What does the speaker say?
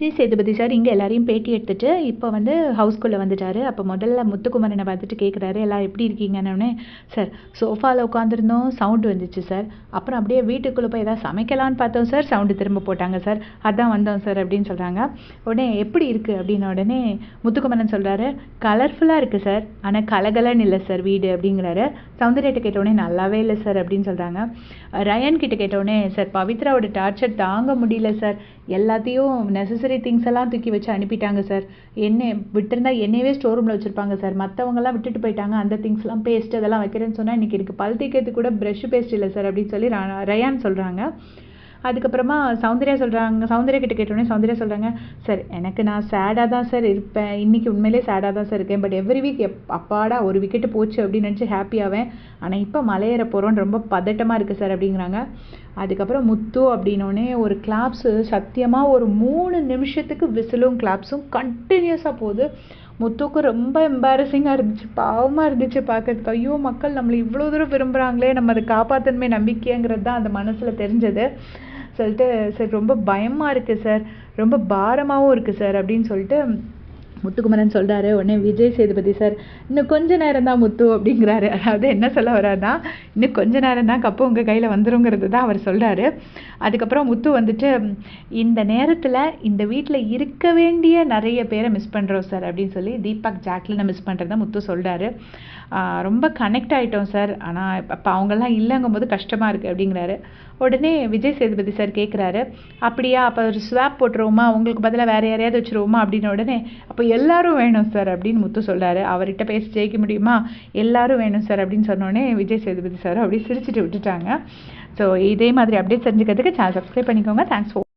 G Sethupathi sir இங்கே எல்லாரையும் பேட்டி எடுத்துட்டு இப்போ வந்து ஹவுஸ்குள்ளே வந்துட்டாரு. அப்போ முதல்ல முத்துக்குமரனை பார்த்துட்டு கேட்குறாரு எல்லாம் எப்படி இருக்கீங்கன்னு சார் சோஃபாவில் உட்காந்துருந்தோம் சவுண்டு வந்துச்சு சார் அப்புறம் அப்படியே வீட்டுக்குள்ளே போய் ஏதாவது சமைக்கலான்னு பார்த்தோம் சார் சவுண்டு திரும்ப போட்டாங்க சார் அதான் வந்தோம் சார் அப்படின்னு சொல்கிறாங்க உடனே எப்படி இருக்குது அப்படின்ன உடனே முத்துக்குமரன் சொல்கிறாரு கலர்ஃபுல்லாக இருக்குது சார் ஆனால் கலகலன்னு இல்லை சார் வீடு அப்படிங்கிறாரு. சௌந்தர்யிட்ட கேட்டவுடனே நல்லாவே இல்லை சார் அப்படின்னு சொல்கிறாங்க ரயன் கிட்ட கேட்டவுடனே சார் பவித்ராவோட டார்ச்சர் தாங்க முடியல சார் எல்லாத்தையும் நெசசரி திங்ஸ் எல்லாம் தூக்கி வச்சு அனுப்பிட்டாங்க சார் என்ன விட்டிருந்தா என்னையவே ஸ்டோர் ரூமில் வச்சுருப்பாங்க சார் மற்றவங்கலாம் விட்டுட்டு போயிட்டாங்க அந்த திங்ஸ்லாம் பேஸ்ட் அதெல்லாம் வைக்கிறேன்னு சொன்னால் இன்றைக்கி இருக்குது பல் தேய்க்கிறதுக்கு கூட ப்ரெஷ் பேஸ்ட் இல்லை சார் அப்படின்னு சொல்லி ரயான் சொல்கிறாங்க அதுக்கப்புறமா சௌந்தர்யா சொல்கிறாங்க சௌந்தர்யா கிட்ட கேட்டோடனே சௌந்தர்யா சொல்கிறாங்க சார் எனக்கு நான் சேடாக தான் சார் இருப்பேன். இன்றைக்கி உண்மையிலே சேடாக தான் சார் இருக்கேன். பட் எவ்ரி வீக் எப் அப்பாடா ஒரு விக்கெட்டு போச்சு அப்படின்னு நினச்சி ஹாப்பியாவேன் ஆனால் இப்போ மலையேற போகிறோன்னு ரொம்ப பதட்டமாக இருக்குது சார் அப்படிங்கிறாங்க. அதுக்கப்புறம் முத்து அப்படின்னோடனே ஒரு கிளாப்ஸு சத்தியமாக ஒரு மூணு நிமிஷத்துக்கு விசிலும் கிளாப்ஸும் கண்டினியூஸாக போகுது. முத்துக்கு ரொம்ப எம்பாரசிங்காக இருந்துச்சு பாவமாக இருந்துச்சு பார்க்கறதுக்கு ஐயோ மக்கள் நம்மளை இவ்வளோ தூரம் விரும்புகிறாங்களே நம்ம அதை காப்பாற்றணுமே நம்பிக்கைங்கிறது தான் அந்த மனசில் தெரிஞ்சது. சொல்லிட்டு சார் ரொம்ப பயமாக இருக்குது சார். ரொம்ப பாரமாகவும் இருக்குது சார் அப்படின்னு சொல்லிட்டு முத்துக்குமரன் சொல்கிறாரு உடனே விஜய் சேதுபதி சார் இன்னும் கொஞ்ச நேரம் தான் முத்து அப்படிங்கிறாரு. அதாவது என்ன சொல்ல வராருன்னா இன்னும் கொஞ்ச நேரம் தான் கப்பு உங்கள் கையில் வந்துருங்கிறது தான் அவர் சொல்கிறாரு அதுக்கப்புறம் முத்து வந்துட்டு இந்த நேரத்தில் இந்த வீட்டில் இருக்க வேண்டிய நிறைய பேரை மிஸ் பண்ணுறோம் சார் அப்படின்னு சொல்லி தீபக் ஜாக்லினை மிஸ் பண்ணுறத முத்து சொல்கிறாரு ரொம்ப கனெக்ட் ஆகிட்டோம் சார். ஆனால் இப்போ அவங்கெல்லாம் இல்லைங்கும் போது கஷ்டமாக இருக்குது அப்படிங்கிறாரு. உடனே விஜய் சேதுபதி சார் கேட்குறாரு அப்படியா அப்போ ஒரு ஸ்வாப் போட்டுருவோமா? உங்களுக்கு பதிலாக வேறு யாரையாவது வச்சுருவோமா? அப்படின்னு உடனே அப்போ எல்லாரும் வேணும் சார் அப்படின்னு முத்து சொல்கிறாரு அவர்கிட்ட பேசி ஜெயிக்க முடியுமா? எல்லாரும் வேணும் சார் அப்படின்னு சொன்னோடனே விஜய் சேதுபதி சார் அப்படியே சிரிச்சிட்டு விட்டுட்டாங்க. ஸோ இதே மாதிரி அப்டேட் தெரிஞ்சுக்கிறதுக்கு சேனல் சப்ஸ்கிரைப் பண்ணிக்கோங்க. Thanks for